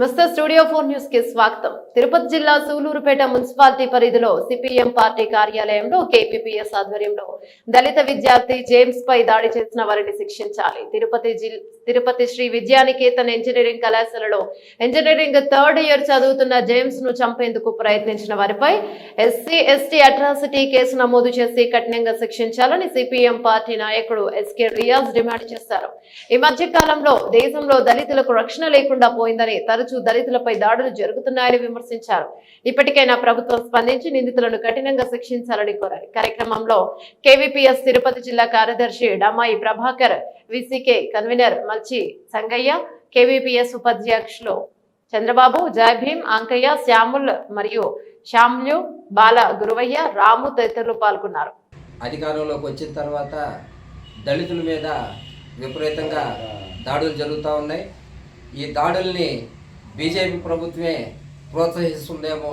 Mister studio four న్యూస్కి స్వాగతం. తిరుపతి జిల్లా సూలూరుపేట మున్సిపాలిటీ పరిధిలో సిపిఎం పార్టీ కార్యాలయంలో కేపీపీఎస్ ఆధ్వర్యంలో దళిత విద్యార్థి జేమ్స్ పై దాడి చేసిన వారిని శిక్షించాలి. తిరుపతి జిల్ తిరుపతి శ్రీ విద్యానికేతన్ ఇంజనీరింగ్ కళాశాలలో ఇంజనీరింగ్ థర్డ్ ఇయర్ చదువుతున్న జేమ్స్ను చంపేందుకు ప్రయత్నించిన వారిపై ఎస్సీ ఎస్టీ అట్రాసిటీ కేసు నమోదు చేసి కఠినంగా శిక్షించాలని సిపిఎం పార్టీ నాయకుడు ఎస్కే రియాజ్ డిమాండ్ చేశారు. ఈ మధ్య కాలంలో దేశంలో దళితులకు రక్షణ లేకుండా పోయిందని తరచు దళితులపై దాడులు జరుగుతున్నాయని విమర్శించారు. ఇప్పటికైనా ప్రభుత్వం స్పందించి నిందితులను కఠినంగా శిక్షించాలని కోరారు. కార్యక్రమంలో కేవీపీఎస్ తిరుపతి జిల్లా కార్యదర్శి Damayi Prabhakar VCK convener Malchi Sangaiah KVPS ఉపాధ్యక్షులు చంద్రబాబు జయ అంకయ్య శ్యాముల్ మరియు శ్యామ్లు బాల గురువయ్య రాము తదితరులు పాల్గొన్నారు. అధికారంలోకి వచ్చిన తర్వాత దళితుల మీద విపరీతంగా దాడులు జరుగుతూ ఉన్నాయి. ఈ దాడుల్ని బీజేపీ ప్రభుత్వమే ప్రోత్సహిస్తుందేమో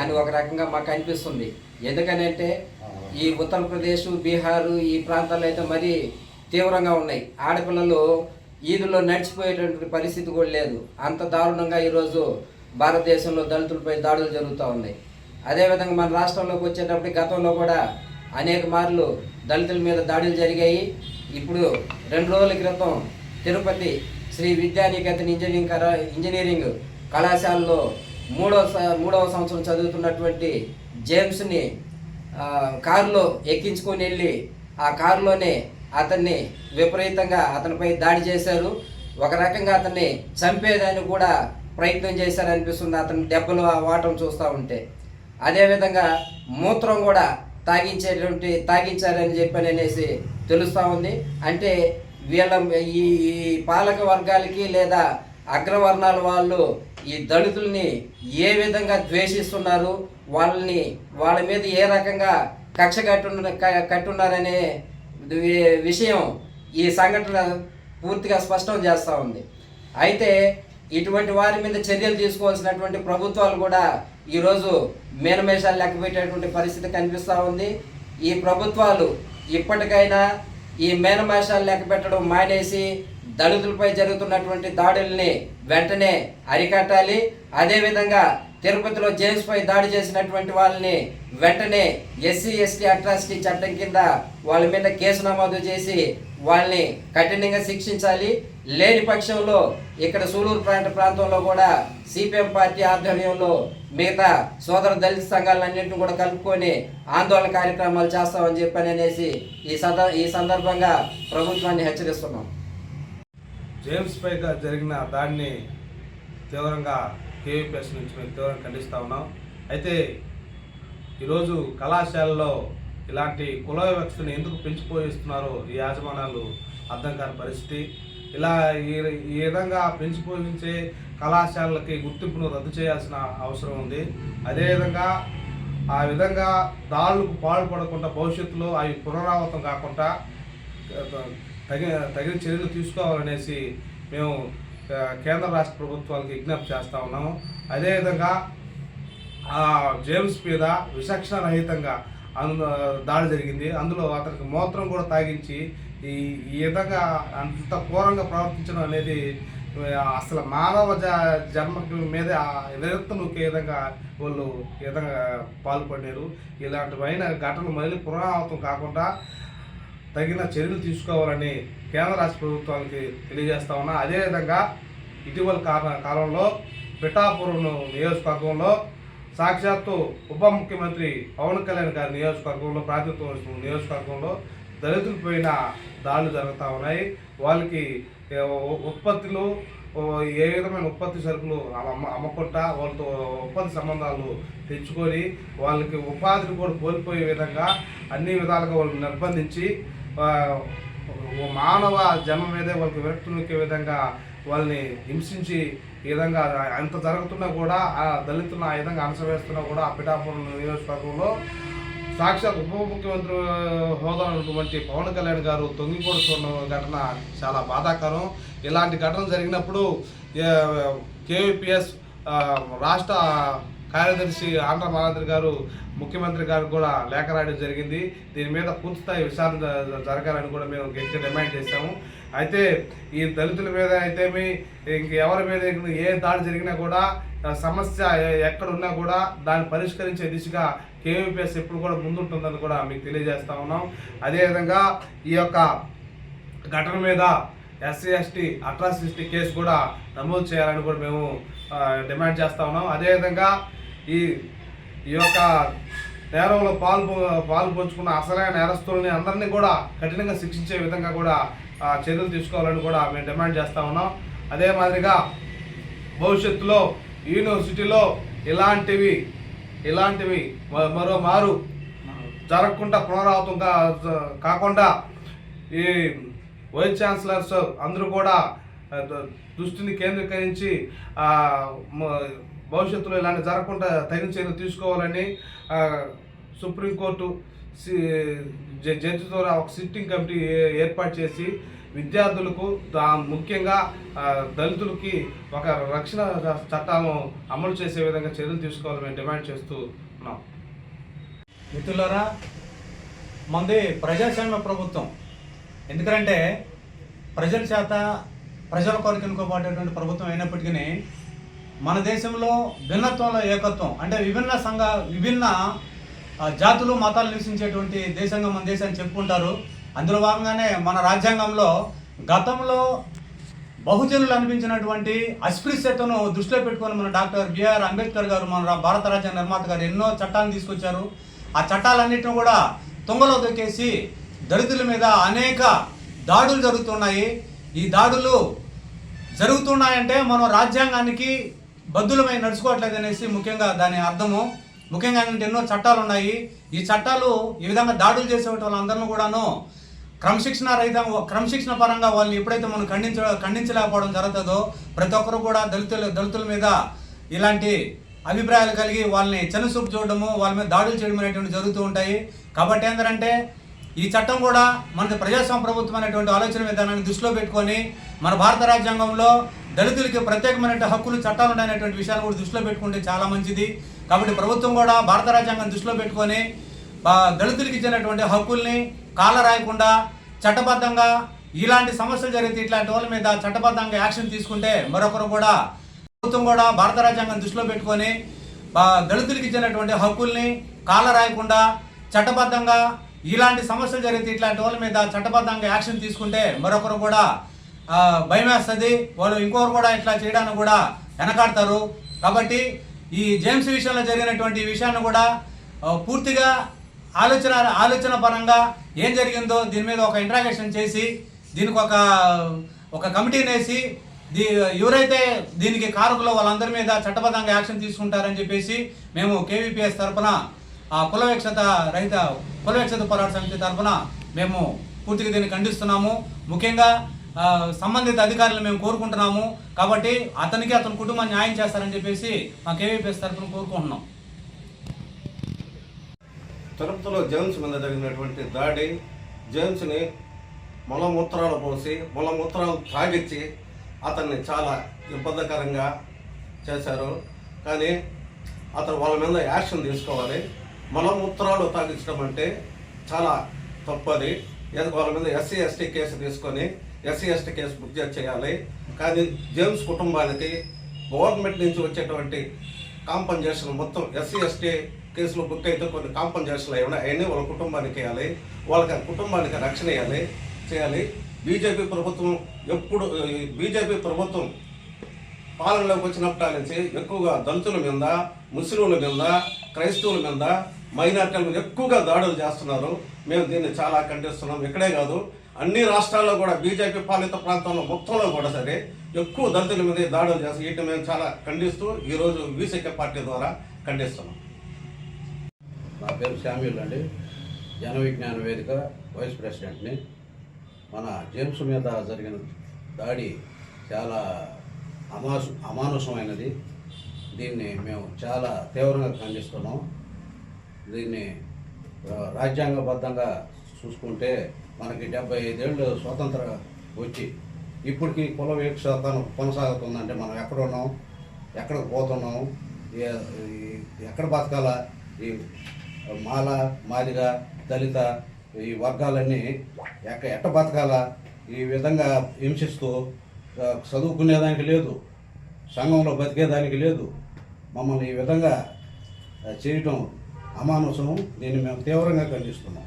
అని ఒక రకంగా మాకు అనిపిస్తుంది. ఎందుకనంటే ఈ ఉత్తరప్రదేశ్ బీహారు ఈ ప్రాంతాల్లో అయితే మరీ తీవ్రంగా ఉన్నాయి. ఆడపిల్లలు ఈదులో నడిచిపోయేటువంటి పరిస్థితి కూడా లేదు. అంత దారుణంగా ఈరోజు భారతదేశంలో దళితులపై దాడులు జరుగుతూ ఉన్నాయి. అదేవిధంగా మన రాష్ట్రంలోకి వచ్చేటప్పటికి గతంలో కూడా అనేక మార్లు దళితుల మీద దాడులు జరిగాయి. ఇప్పుడు రెండు రోజుల క్రితం తిరుపతి శ్రీ విద్యానికేతన్ ఇంజనీరింగ్ కళా ఇంజనీరింగ్ కళాశాలలో మూడవ మూడవ సంవత్సరం చదువుతున్నటువంటి జేమ్స్ని కారులో ఎక్కించుకొని వెళ్ళి ఆ కారులోనే అతన్ని విపరీతంగా అతనిపై దాడి చేశారు. ఒక రకంగా అతన్ని చంపేదాన్ని కూడా ప్రయత్నం చేశారనిపిస్తుంది అతని దెబ్బలు వాటం చూస్తూ ఉంటే. అదేవిధంగా మూత్రం కూడా తాగించేటువంటి తాగించారని చెప్పని అనేసి తెలుస్తూ ఉంది. అంటే వీళ్ళ ఈ ఈ పాలక వర్గాలకి లేదా అగ్రవర్ణాల వాళ్ళు ఈ దళితుల్ని ఏ విధంగా ద్వేషిస్తున్నారు వాళ్ళని వాళ్ళ మీద ఏ రకంగా కక్ష కట్టు క- కట్టున్నారనే విషయం ఈ సంఘటన పూర్తిగా స్పష్టం చేస్తూ ఉంది. అయితే ఇటువంటి వారి మీద చర్యలు తీసుకోవాల్సినటువంటి ప్రభుత్వాలు కూడా ఈరోజు మేనమేషాలు లెక్క పెట్టేటువంటి పరిస్థితి కనిపిస్తూ ఉంది. ఈ ప్రభుత్వాలు ఇప్పటికైనా ఈ మేనమాషాలు లెక్క పెట్టడం మానేసి దళితులపై జరుగుతున్నటువంటి దాడుల్ని వెంటనే అరికట్టాలి. అదేవిధంగా తిరుపతిలో జేమ్స్ పై దాడి చేసినటువంటి వాళ్ళని వెంటనే ఎస్సీ ఎస్టీ అట్రాసిటీ చట్టం కింద వాళ్ళ మీద కేసు నమోదు చేసి వాళ్ళని కఠినంగా శిక్షించాలి. లేని పక్షంలో ఇక్కడ సూలూరు ప్రాంత ప్రాంతంలో కూడా సిపిఎం పార్టీ ఆధ్వర్యంలో మిగతా సోదర దళిత సంఘాలన్నింటిని కూడా కలుపుకొని ఆందోళన కార్యక్రమాలు చేస్తామని చెప్పని అనేసి ఈ సంద ఈ సందర్భంగా ప్రభుత్వాన్ని హెచ్చరిస్తున్నాం. జేమ్స్ పై జరిగిన దాడిని తీవ్రంగా కేవీపీఎస్ నుంచి మేము తీవ్రంగా ఖండిస్తూ ఉన్నాం. అయితే ఈరోజు కళాశాలలో ఇలాంటి కుల వ్యవస్థను ఎందుకు పెంచిపోయిస్తున్నారో ఈ యాజమాన్యాలు అర్థం కాని పరిస్థితి. ఇలా ఈ ఈ విధంగా పెంచిపోయించే కళాశాలలకి గుర్తింపును రద్దు చేయాల్సిన అవసరం ఉంది. అదేవిధంగా ఆ విధంగా దాడులకు పాల్పడకుండా భవిష్యత్తులో అవి పునరావృతం కాకుండా తగిన తగిన చర్యలు తీసుకోవాలనేసి మేము కేంద్ర రాష్ట్ర ప్రభుత్వాలకు విజ్ఞప్తి చేస్తూ ఉన్నాము. అదేవిధంగా ఆ జేమ్స్ మీద విచక్షణ రహితంగా అందు దాడి జరిగింది. అందులో అతనికి మూత్రం కూడా తాగించి ఈ ఈ విధంగా అంత ఘోరంగా ప్రవర్తించడం అనేది అసలు మానవ జ జన్మకి మీద ఎదురెత్తను ఒకే విధంగా వాళ్ళు ఈ విధంగా పాల్పడినారు ఇలాంటివైన ఘటనలు మళ్ళీ పునరావృతం కాకుండా తగిన చర్యలు తీసుకోవాలని కేంద్ర రాష్ట్ర ప్రభుత్వానికి తెలియజేస్తా ఉన్నా. అదేవిధంగా ఇటీవల కాల కాలంలో పిఠాపురం నియోజకవర్గంలో సాక్షాత్తు ఉప ముఖ్యమంత్రి పవన్ కళ్యాణ్ గారి నియోజకవర్గంలో ప్రాతినిధ్యం నియోజకవర్గంలో దళితుల పైన దాడులు జరుగుతూ ఉన్నాయి. వాళ్ళకి ఉత్పత్తిలో ఏ విధమైన ఉత్పత్తి సరుకులు అమ్మ అమ్మకుండా వాళ్ళతో ఉత్పత్తి సంబంధాలు తెచ్చుకొని వాళ్ళకి ఉపాధిని కూడా కోల్పోయే విధంగా అన్ని విధాలుగా వాళ్ళు నిర్బంధించి మానవ జన్మ మీదే వాళ్ళకి విరక్తి నొక్కే విధంగా వాళ్ళని హింసించి ఈ విధంగా అంత జరుగుతున్నా కూడా ఆ దళితులను ఆ విధంగా అణసవేస్తున్నా కూడా ఆ పిఠాపురం నియోజకవర్గంలో సాక్షాత్ ఉప ముఖ్యమంత్రి హోదా ఉన్నటువంటి పవన్ కళ్యాణ్ గారు తొంగిపోడుతున్న ఘటన చాలా బాధాకరం. ఇలాంటి ఘటన జరిగినప్పుడు కేవీపీఎస్ రాష్ట్ర కార్యదర్శి ఆంధ్ర మహాంత్రి గారు ముఖ్యమంత్రి గారు కూడా లేఖ రాయడం జరిగింది. దీని మీద పూర్తిస్థాయి విచారణ జరగాలని కూడా మేము గట్టిగా డిమాండ్ చేశాము. అయితే ఈ దళితుల మీద అయితేమి ఇంక ఎవరి మీద ఏ దాడి జరిగినా కూడా సమస్య ఎక్కడ ఉన్నా కూడా దాన్ని పరిష్కరించే దిశగా కేవీపీఎస్ ఎప్పుడు కూడా ముందుంటుందని కూడా మీకు తెలియజేస్తా ఉన్నాం. అదేవిధంగా ఈ యొక్క ఘటన మీద ఎస్సీ ఎస్టీ అట్రాసిటీ కేసు కూడా నమోదు చేయాలని కూడా మేము డిమాండ్ చేస్తా ఉన్నాం. అదేవిధంగా ఈ ఈ యొక్క నేరంలో పాల్పో పాల్పంచుకున్న అసలైన నేరస్తుల్ని అందరినీ కూడా కఠినంగా శిక్షించే విధంగా కూడా చర్యలు తీసుకోవాలని కూడా మేము డిమాండ్ చేస్తూ ఉన్నాం. అదే మాదిరిగా భవిష్యత్తులో యూనివర్సిటీలో ఇలాంటివి ఇలాంటివి మరో మారు జరగకుండా పునరావృతం కాకుండా ఈ వైస్ ఛాన్సలర్స్ అందరూ కూడా దృష్టిని కేంద్రీకరించి భవిష్యత్తులో ఇలాంటి జరగకుండా తగిన చర్యలు తీసుకోవాలని సుప్రీంకోర్టు సి- జడ్జి ద్వారా ఒక సిట్టింగ్ కమిటీ ఏర్పాటు చేసి విద్యార్థులకు దా ముఖ్యంగా దళితులకి ఒక రక్షణ చట్టాలను అమలు చేసే విధంగా చర్యలు తీసుకోవాలని మేము డిమాండ్ చేస్తూ ఉన్నాం. మిత్రులారా మంది ప్రజాస్వామ్య ప్రభుత్వం ఎందుకంటే ప్రజల చేత ప్రజల కొరకు ఎన్నుకోబడేటువంటి ప్రభుత్వం అయినప్పటికీ మన దేశంలో భిన్నత్వంలో ఏకత్వం అంటే విభిన్న సంఘ విభిన్న జాతులు మతాలు నివసించేటువంటి దేశంగా మన దేశాన్ని చెప్పుకుంటారు. అందులో భాగంగానే మన రాజ్యాంగంలో గతంలో బహుజనులు అనిపించినటువంటి అస్పృశ్యతను దృష్టిలో పెట్టుకొని మన డాక్టర్ బిఆర్ అంబేద్కర్ గారు మన భారత రాజ్యాంగ నిర్మాత గారు ఎన్నో చట్టాలను తీసుకొచ్చారు. ఆ చట్టాలన్నింటిని కూడా తుంగలో దొక్కేసి దళితుల మీద అనేక దాడులు జరుగుతున్నాయి. ఈ దాడులు జరుగుతున్నాయంటే మనం రాజ్యాంగానికి బద్దులమై నడుచుకోవట్లేదు అనేసి ముఖ్యంగా దాని అర్థము. ముఖ్యంగా ఎన్నో చట్టాలు ఉన్నాయి ఈ చట్టాలు ఈ విధంగా దాడులు చేసే వాళ్ళందరినీ కూడాను క్రమశిక్షణ రహిత క్రమశిక్షణ పరంగా వాళ్ళని ఎప్పుడైతే మనం ఖండించ ఖండించలేకపోవడం జరుగుతుందో ప్రతి ఒక్కరు కూడా దళితుల దళితుల మీద ఇలాంటి అభిప్రాయాలు కలిగి వాళ్ళని చిన్నసూపు చూడడము వాళ్ళ మీద దాడులు చేయడం అనేటువంటి జరుగుతూ ఉంటాయి. కాబట్టి ఏంటంటే ఈ చట్టం కూడా మనది ప్రజాస్వామ్య ప్రభుత్వం అనేటువంటి ఆలోచన విధానాన్ని దృష్టిలో పెట్టుకొని మన భారత రాజ్యాంగంలో దళితులకి ప్రత్యేకమైన హక్కులు చట్టాలు ఉన్నాయనేటువంటి విషయాన్ని కూడా దృష్టిలో పెట్టుకుంటే చాలా మంచిది. కాబట్టి ప్రభుత్వం కూడా భారత రాజ్యాంగాన్ని దృష్టిలో పెట్టుకొని దళితులకు ఇచ్చినటువంటి హక్కుల్ని కాల రాయకుండా చట్టబద్ధంగా ఇలాంటి సమస్యలు జరిగితే ఇట్లాంటి వాళ్ళ మీద చట్టబద్ధంగా యాక్షన్ తీసుకుంటే మరొకరు కూడా ప్రభుత్వం కూడా భారత రాజ్యాంగం దృష్టిలో పెట్టుకొని దళితులకు ఇచ్చినటువంటి హక్కుల్ని కాల రాయకుండా చట్టబద్ధంగా ఇలాంటి సమస్యలు జరిగితే ఇట్లాంటి వాళ్ళ మీద చట్టబద్ధంగా యాక్షన్ తీసుకుంటే మరొకరు కూడా భయమేస్తుంది. భయం వేస్తుంది వాళ్ళు ఇంకొకరు కూడా ఇట్లా చేయడానికి కూడా వెనకాడతారు. కాబట్టి ఈ జేమ్స్ విషయంలో జరిగినటువంటి విషయాన్ని కూడా పూర్తిగా ఆలోచన ఆలోచన పరంగా ఏం జరిగిందో దీని మీద ఒక ఇంట్రాగేషన్ చేసి దీనికి ఒక ఒక కమిటీని వేసి దీ ఎవరైతే దీనికి కారకులో వాళ్ళందరి మీద చట్టబద్ధంగా యాక్షన్ తీసుకుంటారని చెప్పేసి మేము కేవీపీఎస్ తరఫున ఆ కులవేక్షత రహిత కులవేక్షత పోరాట సమితి తరఫున మేము పూర్తిగా దీన్ని ఖండిస్తున్నాము. ముఖ్యంగా సంబంధిత అధికారులను మేము కోరుకుంటున్నాము. కాబట్టి అతనికి అతని కుటుంబాన్ని న్యాయం చేస్తారని చెప్పేసి మా కేవీపీఎస్ తరఫున కోరుకుంటున్నాం. తిరుపతిలో జేమ్స్ మీద జరిగినటువంటి దాడి జేమ్స్ని మలమూత్రాలు పోసి మలమూత్రాలు తాగించి అతన్ని చాలా ఇబ్బందికరంగా చేశారు. కానీ అతను వాళ్ళ మీద యాక్షన్ తీసుకోవాలి. మలమూత్రాలు తాగించడం అంటే చాలా తప్పది. వాళ్ళ మీద ఎస్సీ ఎస్టీ కేసు తీసుకొని ఎస్సీ ఎస్టీ కేసు బుక్ చేయాలి. కానీ జేమ్స్ కుటుంబానికి గవర్నమెంట్ నుంచి వచ్చేటువంటి కాంపన్సేషన్ మొత్తం ఎస్సీ ఎస్టీ కేసులు బుక్ అయితే కొన్ని కాంపన్సేషన్లు అయి అవన్నీ వాళ్ళ కుటుంబానికి ఇవ్వాలి వాళ్ళకి కుటుంబానికి రక్షణ ఇవ్వాలి చేయాలి. బీజేపీ ప్రభుత్వం ఎప్పుడు బీజేపీ ప్రభుత్వం పాలనలోకి వచ్చినప్పటి నుంచి ఎక్కువగా దళితుల మీద ముస్లింల మీద క్రైస్తవుల మీద మైనార్టీల మీద ఎక్కువగా దాడులు చేస్తున్నారు. మేము దీన్ని చాలా ఖండిస్తున్నాం. ఇక్కడే కాదు అన్ని రాష్ట్రాల్లో కూడా బీజేపీ పాలిత ప్రాంతంలో మొత్తంలో కూడా సరే ఎక్కువ దళితుల మీద దాడులు చేస్తారు వీటిని మేము చాలా ఖండిస్తూ ఈరోజు వీసీకే పార్టీ ద్వారా ఖండిస్తున్నాం. నా పేరు శామ్యుల్ అండి. జన విజ్ఞాన వేదిక వైస్ ప్రెసిడెంట్ని. మన జేమ్స్ మీద జరిగిన దాడి చాలా అమాసు అమానుషమైనది. దీన్ని మేము చాలా తీవ్రంగా ఖండిస్తున్నాం. దీన్ని రాజ్యాంగబద్ధంగా చూసుకుంటే మనకి డెబ్బై ఐదేళ్ళు స్వతంత్ర వచ్చి ఇప్పటికీ కుల వీక్షత కొనసాగుతుందంటే మనం ఎక్కడున్నాం? ఎక్కడికి పోతున్నాం? ఎక్కడ బతకాలా? ఈ మాల మాదిగ దళిత ఈ వర్గాలన్నీ ఎక్క ఎట్ట బతకాల? ఈ విధంగా హింసిస్తూ చదువుకునేదానికి లేదు సంఘంలో బతికేదానికి లేదు. మమ్మల్ని ఈ విధంగా చేయటం అమానుషం దీన్ని మేము తీవ్రంగా ఖండిస్తున్నాం.